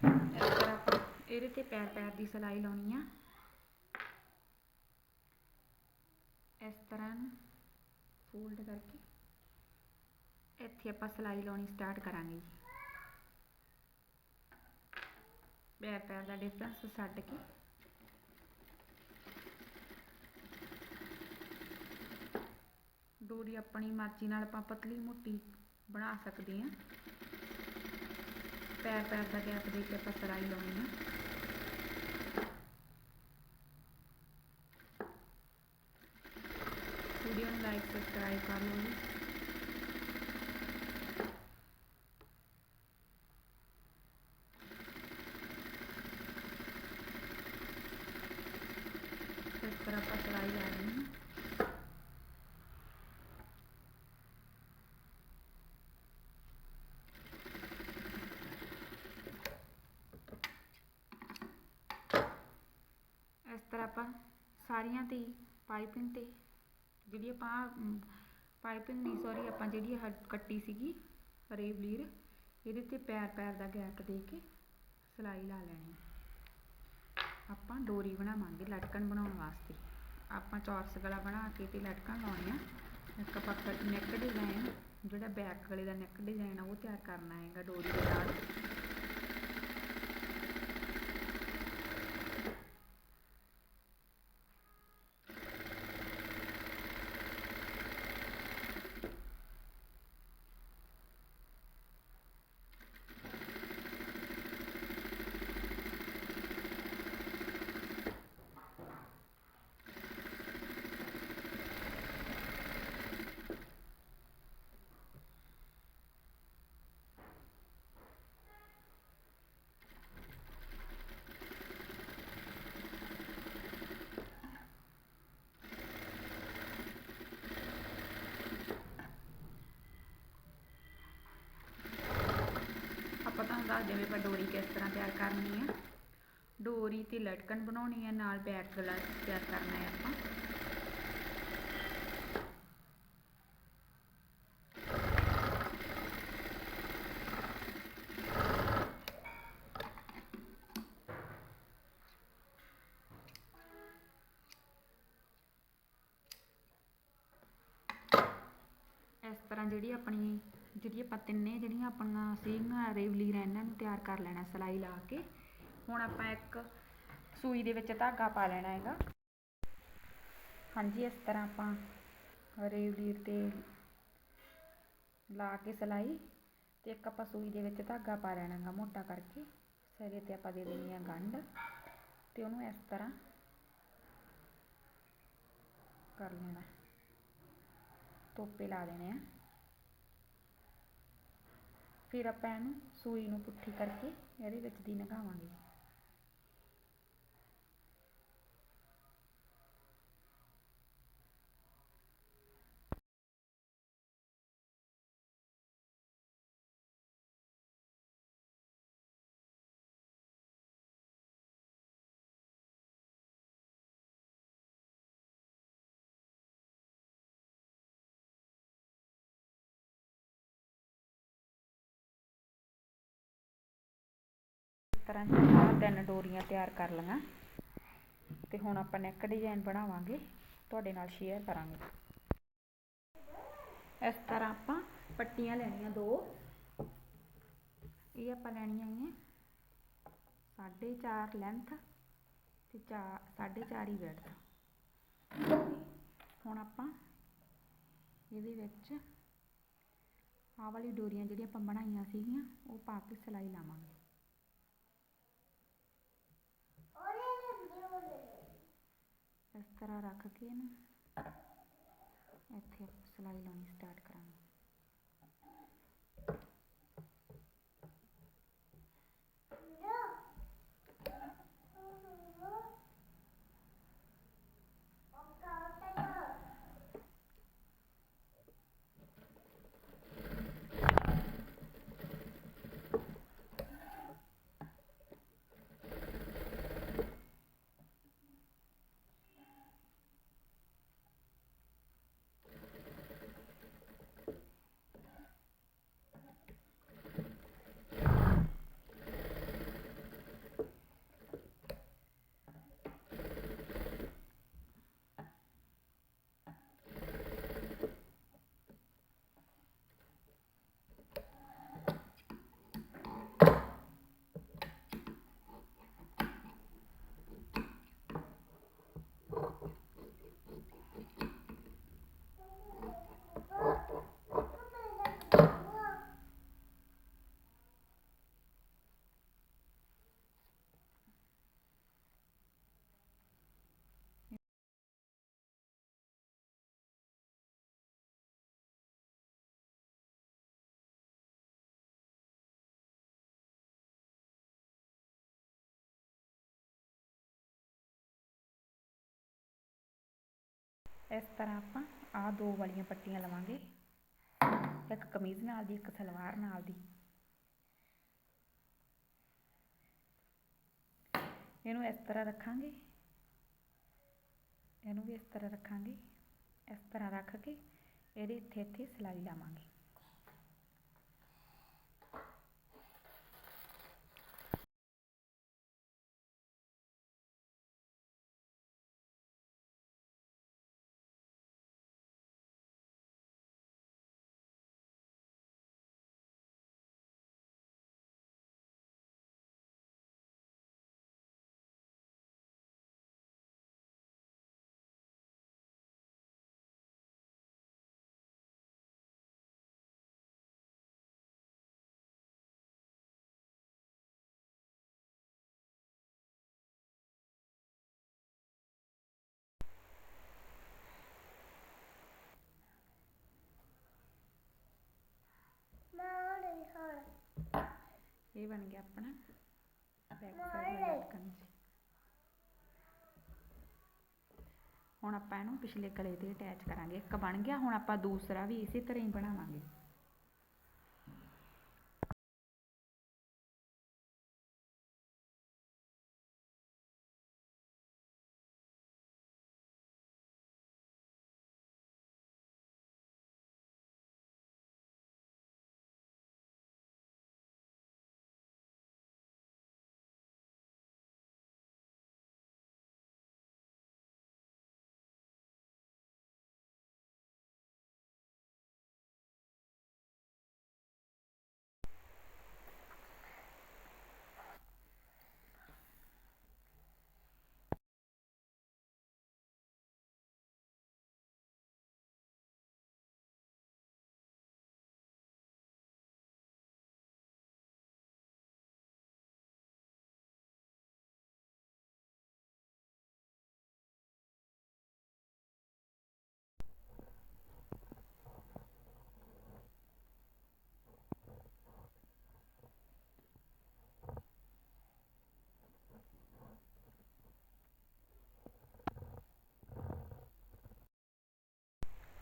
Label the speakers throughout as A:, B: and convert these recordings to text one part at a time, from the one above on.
A: ਇਸ ਤਰ੍ਹਾਂ ਆਪਾਂ ਇਹਦੇ ਤੇ ਪੈਰ ਪੈਰ ਦੀ ਸਿਲਾਈ ਲਾਉਣੀ ਆ। ਇਸ ਤਰ੍ਹਾਂ ਫੋਲਡ ਕਰਕੇ ਇੱਥੇ ਆਪਾਂ ਸਿਲਾਈ ਲਾਉਣੀ ਸਟਾਰਟ ਕਰਾਂਗੇ ਜੀ। ਪੈਰ ਪੈਰ ਦਾ ਡਿਫਰੈਂਸ ਛੱਡ ਕੇ। ਡੋਰੀ ਆਪਣੀ ਮਰਜ਼ੀ ਨਾਲ ਆਪਾਂ ਪਤਲੀ ਮੋਟੀ ਬਣਾ ਸਕਦੇ ਹਾਂ। ਪੈਰ ਪੈਰ ਦਾ ਗੈਪ ਦੇ ਕੇ ਆਪਾਂ ਸਿਲਾਈ ਲਾਉਣੀ ਆ ਵੀਡੀਓ ਨੂੰ ਲਾਈਕ ਸਬਸਕ੍ਰਾਈਬ ਕਰ ਲਓ ਜੀ ਇਸ ਤਰ੍ਹਾਂ ਆਪਾਂ ਸਿਲਾਈ ਲਾ ਲੈਣੀ ਹੈ ਇਸ ਤਰ੍ਹਾਂ ਆਪਾਂ ਸਾਰੀਆਂ ਤੇ ਪਾਈਪਿੰਗ ਤੇ, ਜਿਹੜੀ ਆਪਾਂ ਪਾਈਪਿੰਗ ਨਹੀਂ ਸੋਰੀ ਆਪਾਂ ਜਿਹੜੀ ਆਹ ਕੱਟੀ ਸੀਗੀ ਰੇਵਲੀਰ ਇਹਦੇ ਤੇ ਪੈਰ ਪੈਰ ਦਾ ਗੈਪ ਦੇ ਕੇ ਸਿਲਾਈ ਲਾ ਲੈਣੀ। ਆਪਾਂ ਡੋਰੀ ਬਣਾਵਾਂਗੇ ਲਟਕਣ ਬਣਾਉਣ ਵਾਸਤੇ। ਆਪਾਂ ਚੌਰਸ ਗਲਾ ਬਣਾ ਕੇ ਤੇ ਲਟਕਣ ਲਾਉਣੀ ਆ। ਇੱਕ ਆਪਾਂ ਨੈਕ ਡਿਜ਼ਾਈਨ ਜਿਹੜਾ ਬੈਕ ਗਲੇ ਦਾ ਨੈਕ ਡਿਜ਼ਾਈਨ ਆ, ਉਹ ਤਿਆਰ ਕਰਨਾ ਹੈਗਾ ਡੋਰੀ ਦੇ ਨਾਲ। ਆਪਾਂ ਤੁਹਾਨੂੰ ਦੱਸ ਦੇਵੇ ਆਪਾਂ ਡੋਰੀ ਕਿਸ ਤਰ੍ਹਾਂ ਤਿਆਰ ਕਰਨੀ ਹੈ ਡੋਰੀ ਤੇ ਲਟਕਣ ਬਣਾਉਣੀ ਹੈ ਨਾਲ ਬੈਕ ਗਲਾ ਤਿਆਰ ਕਰਨਾ ਹੈ ਆਪਾਂ। ਇਸ ਤਰ੍ਹਾਂ ਜਿਹੜੀ ਆਪਣੀ ਜਿਹੜੀ ਆਪਾਂ ਤਿੰਨੇ ਜਿਹੜੀਆਂ ਆਪਣੀਆਂ ਸੀਗੀਆਂ ਰੇਵਲੀਰ ਇਹਨਾਂ ਨੂੰ ਤਿਆਰ ਕਰ ਲੈਣਾ ਸਿਲਾਈ ਲਾ ਕੇ। ਹੁਣ ਆਪਾਂ ਇੱਕ ਸੂਈ ਦੇ ਵਿੱਚ ਧਾਗਾ ਪਾ ਲੈਣਾ ਹੈਗਾ। ਹਾਂਜੀ, ਇਸ ਤਰ੍ਹਾਂ ਆਪਾਂ ਰੇਵਲੀਰ ਤੇ ਲਾ ਕੇ ਸਿਲਾਈ ਤੇ ਇੱਕ ਆਪਾਂ ਸੂਈ ਦੇ ਵਿੱਚ ਧਾਗਾ ਪਾ ਲੈਣਾ ਹੈਗਾ ਮੋਟਾ ਕਰਕੇ। ਸਿਰੇ ਤੇ ਆਪਾਂ ਦੇ ਦੇਣੀ ਆ ਗੰਢ ਤੇ ਉਹਨੂੰ ਇਸ ਤਰ੍ਹਾਂ ਕਰ ਲੈਣਾ। ਤੋਪੇ ਲਾ ਦੇਣੇ ਆ। ਫਿਰ ਆਪਾਂ ਇਹਨੂੰ ਸੂਈ ਨੂੰ ਪੁੱਠੀ ਕਰਕੇ ਇਹਦੇ ਵਿੱਚ ਦੀ ਲਗਾਵਾਂਗੇ ਤਰ੍ਹਾਂ ਆਪਾਂ ਤਿੰਨ ਡੋਰੀਆਂ ਤਿਆਰ ਕਰ ਲਈਆਂ ਤੇ ਹੁਣ ਆਪਾਂ ਨੈਕ ਡਿਜ਼ਾਈਨ ਬਣਾਵਾਂਗੇ। ਤੁਹਾਡੇ ਨਾਲ ਸ਼ੇਅਰ ਕਰਾਂਗੇ। ਇਸ ਤਰ੍ਹਾਂ ਆਪਾਂ ਪੱਟੀਆਂ ਲੈਣੀਆਂ ਦੋ। ਇਹ ਆਪਾਂ ਲੈਣੀਆਂ ਹੈ ਸਾਢੇ ਚਾਰ ਲੈਂਥ ਤੇ ਚਾਰ ਸਾਢੇ ਚਾਰ ਹੀ ਵਿਡਥ ਹੁਣ ਆਪਾਂ ਇਹਦੇ ਵਿੱਚ ਆਹ ਵਾਲੀ ਡੋਰੀਆਂ ਜਿਹੜੀਆਂ ਆਪਾਂ ਬਣਾਈਆਂ ਸੀਗੀਆਂ, ਉਹ ਪਾ ਕੇ ਸਿਲਾਈ ਲਾਵਾਂਗੇ। ਇਸ ਤਰ੍ਹਾਂ ਰੱਖ ਕੇ ਨਾ ਇੱਥੇ ਆਪਾਂ ਸਿਲਾਈ ਲਾਉਣੀ ਸਟਾਰਟ ਇਸ ਤਰ੍ਹਾਂ ਆਪਾਂ ਆਹ ਦੋ ਵਾਲੀਆਂ ਪੱਟੀਆਂ ਲਵਾਂਗੇ। ਇੱਕ ਕਮੀਜ਼ ਨਾਲ ਦੀ, ਇੱਕ ਸਲਵਾਰ ਨਾਲ ਦੀ। ਇਹਨੂੰ ਇਸ ਤਰ੍ਹਾਂ ਰੱਖਾਂਗੇ। ਇਹਨੂੰ ਵੀ ਇਸ ਤਰ੍ਹਾਂ ਰੱਖਾਂਗੇ। ਇਸ ਤਰ੍ਹਾਂ ਰੱਖ ਕੇ ਇਹਦੇ ਇੱਥੇ ਇੱਥੇ ਸਿਲਾਈ ਲਾਵਾਂਗੇ। ਇਹ ਬਣ ਗਿਆ ਆਪਣਾ ਬੈਕ ਸਾਈਡ ਲਟਕਣ ਜੀ ਹੁਣ ਆਪਾਂ ਇਹਨੂੰ ਪਿਛਲੇ ਗਲੇ ਤੇ ਅਟੈਚ ਕਰਾਂਗੇ। ਇੱਕ ਬਣ ਗਿਆ, ਹੁਣ ਆਪਾਂ ਦੂਸਰਾ ਵੀ ਇਸੇ ਤਰ੍ਹਾਂ ਹੀ ਬਣਾਵਾਂਗੇ।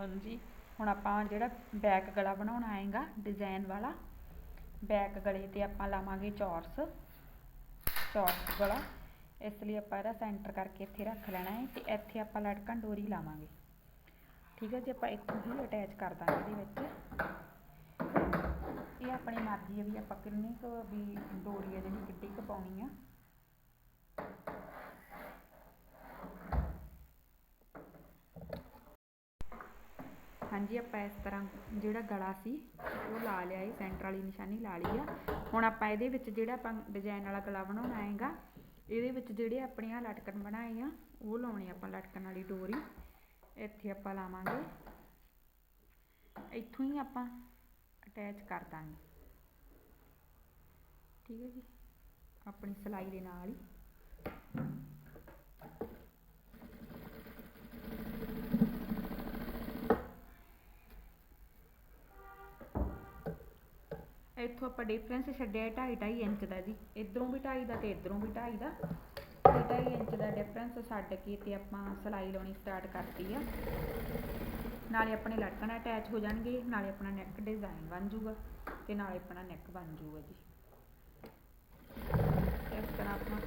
A: ਹਾਂਜੀ। ਹੁਣ ਆਪਾਂ ਜਿਹੜਾ ਬੈਕ ਗਲਾ ਬਣਾਉਣਾ ਆਏਗਾ ਡਿਜ਼ਾਈਨ ਵਾਲਾ ਬੈਕ ਗਲੇ ਤੇ ਆਪਾਂ ਲਾਵਾਂਗੇ ਚੌਰਸ ਚੌਰਸ ਗਲਾ। ਇਸ ਲਈ ਆਪਾਂ ਇਹਦਾ ਸੈਂਟਰ ਕਰਕੇ ਇੱਥੇ ਰੱਖ ਲੈਣਾ ਹੈ ਤੇ ਇੱਥੇ ਆਪਾਂ ਲਟਕਣ ਡੋਰੀ ਲਾਵਾਂਗੇ। ਠੀਕ ਹੈ ਜੀ, ਆਪਾਂ ਇੱਥੋਂ ਹੀ ਅਟੈਚ ਕਰ ਦਾਂਗੇ ਇਹਦੇ ਵਿੱਚ। ਇਹ ਆਪਣੀ ਮਰਜ਼ੀ ਹੈ ਵੀ ਆਪਾਂ ਕਿੰਨੀ ਕੁ ਵੀ ਡੋਰੀ ਹੈ ਜਿਹੜੀ ਕਿੱਡੀ ਕੁ ਪਾਉਣੀ ਆ। ਹਾਂਜੀ, ਆਪਾਂ ਇਸ ਤਰ੍ਹਾਂ ਜਿਹੜਾ ਗਲਾ ਸੀ, ਉਹ ਲਾ ਲਿਆ ਹੈ ਸੈਂਟਰ ਵਾਲੀ ਨਿਸ਼ਾਨੀ ਲਾ ਲਈ ਆ। ਹੁਣ ਆਪਾਂ ਇਹਦੇ ਵਿੱਚ ਜਿਹੜਾ ਆਪਾਂ ਡਿਜ਼ਾਈਨ ਵਾਲਾ ਗਲਾ ਬਣਾਉਣਾ ਹੈਗਾ, ਇਹਦੇ ਵਿੱਚ ਜਿਹੜੇ ਆਪਣੇ ਆ ਲਟਕਣ ਬਣਾਏ ਆ, ਉਹ ਲਾਉਣੇ ਆਪਾਂ ਲਟਕਣ ਵਾਲੀ ਡੋਰੀ। ਇੱਥੇ ਆਪਾਂ ਲਾਵਾਂਗੇ। ਇੱਥੋਂ ਹੀ ਆਪਾਂ ਅਟੈਚ ਕਰ ਦਾਂਗੇ। ਠੀਕ ਹੈ ਜੀ? ਆਪਣੀ ਸਿਲਾਈ ਦੇ ਨਾਲ ਹੀ। ਇੱਥੋਂ ਆਪਾਂ ਡਿਫਰੈਂਸ ਛੱਡਿਆ 2.5 2.5 ਇੰਚ ਦਾ ਜੀ। ਇਧਰੋਂ ਵੀ 2.5 ਦਾ ਤੇ ਇਧਰੋਂ ਵੀ 2.5 ਦਾ। ਤੇ 2.5 ਇੰਚ ਦਾ ਡਿਫਰੈਂਸ ਛੱਡ ਕੇ ਤੇ ਆਪਾਂ ਸਿਲਾਈ ਲਾਉਣੀ ਸਟਾਰਟ ਕਰਤੀ ਆ। ਨਾਲੇ ਆਪਣੇ ਲਟਕਣ ਅਟੈਚ ਹੋ ਜਾਣਗੇ, ਨਾਲੇ ਆਪਣਾ ਨੈਕ ਡਿਜ਼ਾਈਨ ਬਣ ਜਾਊਗਾ ਤੇ ਨਾਲੇ ਆਪਣਾ ਨੈਕ ਬਣ ਜਾਊਗਾ ਜੀ। ਇਸ ਤਰ੍ਹਾਂ ਆਪਾਂ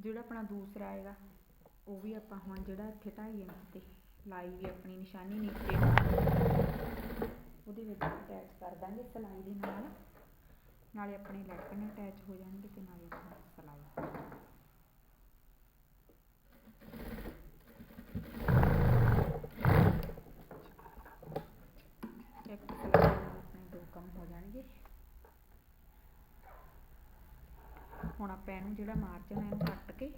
A: ਜਿਹੜਾ ਆਪਣਾ ਦੂਸਰਾ ਆਏਗਾ ਉਹ ਵੀ ਆਪਾਂ ਹੁਣ ਜਿਹੜਾ ਇੱਥੇ 2.5 ਇੰਚ ਤੇ ਲਾਈ ਵੀ ਆਪਣੀ ਨਿਸ਼ਾਨੀ ਨੀਚੇ। ਉਹਦੇ ਵਿੱਚ ਅਟੈਚ ਕਰ ਦਾਂਗੇ ਸਿਲਾਈ ਦੇ ਨਾਲ। ਨਾਲੇ ਆਪਣੇ ਲਟਕਣ ਅਟੈਚ ਹੋ ਜਾਣਗੇ ਤੇ ਨਾਲੇ ਆਪਣਾ ਸਿਲਾਈ। ਇੱਕ ਸਿਲਾਈ ਆਪਣੇ ਦੋ ਕੰਮ ਹੋ ਜਾਣਗੇ। ਹੁਣ ਆਪਾਂ ਇਹਨੂੰ ਜਿਹੜਾ ਮਾਰਜਨ ਹੈ ਇਹਨੂੰ ਕੱਟ ਕੇ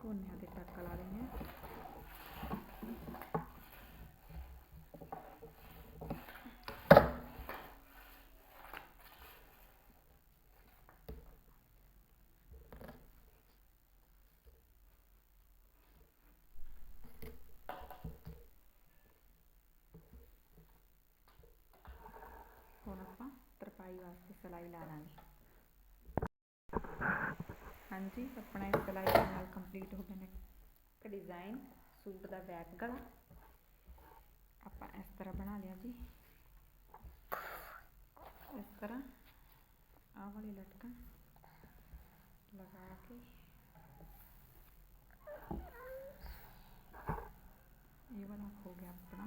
A: ਕੋਨਿਆਂ ਤੇ ਟੱਕ ਲਾ ਲੈਂਦੇ ਹਾਂ ਪਾਈ ਵਾਸਤੇ ਸਿਲਾਈ ਲਾ ਲਾਂਗੇ। ਹਾਂਜੀ, ਆਪਣਾ ਇਸ ਸਿਲਾਈ ਦੇ ਨਾਲ ਕੰਪਲੀਟ ਹੋ ਗਿਆ ਨੈਕ ਡਿਜ਼ਾਈਨ ਸੂਟ ਦਾ ਬੈਕ ਗਲਾ। ਆਪਾਂ ਇਸ ਤਰ੍ਹਾਂ ਬਣਾ ਲਿਆ ਜੀ। ਇਸ ਤਰ੍ਹਾਂ ਆਹ ਵਾਲੀ ਲਟਕਣ ਲਗਾ ਕੇ। ਇਹ ਵਾਲਾ ਹੋ ਗਿਆ ਆਪਣਾ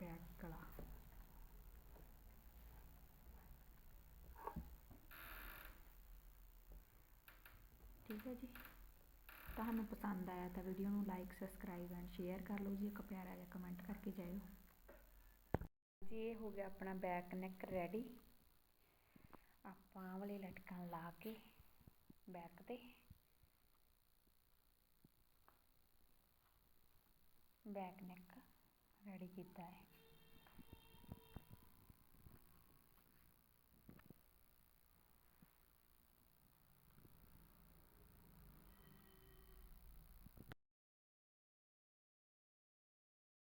A: ਬੈਕ ਗਲਾ। ਠੀਕ ਹੈ ਜੀ। ਤੁਹਾਨੂੰ ਪਸੰਦ ਆਇਆ ਤਾਂ ਵੀਡੀਓ ਨੂੰ ਲਾਈਕ ਸਬਸਕ੍ਰਾਈਬ ਐਂਡ ਸ਼ੇਅਰ ਕਰ ਲਓ ਜੀ। ਇੱਕ ਪਿਆਰਾ ਜਿਹਾ ਕਮੈਂਟ ਕਰਕੇ ਜਾਇਓ। ਜੀ, ਇਹ ਹੋ ਗਿਆ ਆਪਣਾ ਬੈਕ ਨੈਕ ਰੈਡੀ ਆਪਾਂ ਵਾਲੇ ਲਟਕਣ ਲਾ ਕੇ ਬੈਕ ਤੇ। ਬੈਕ ਨੈਕ ਰੈਡੀ ਕੀਤਾ ਹੈ।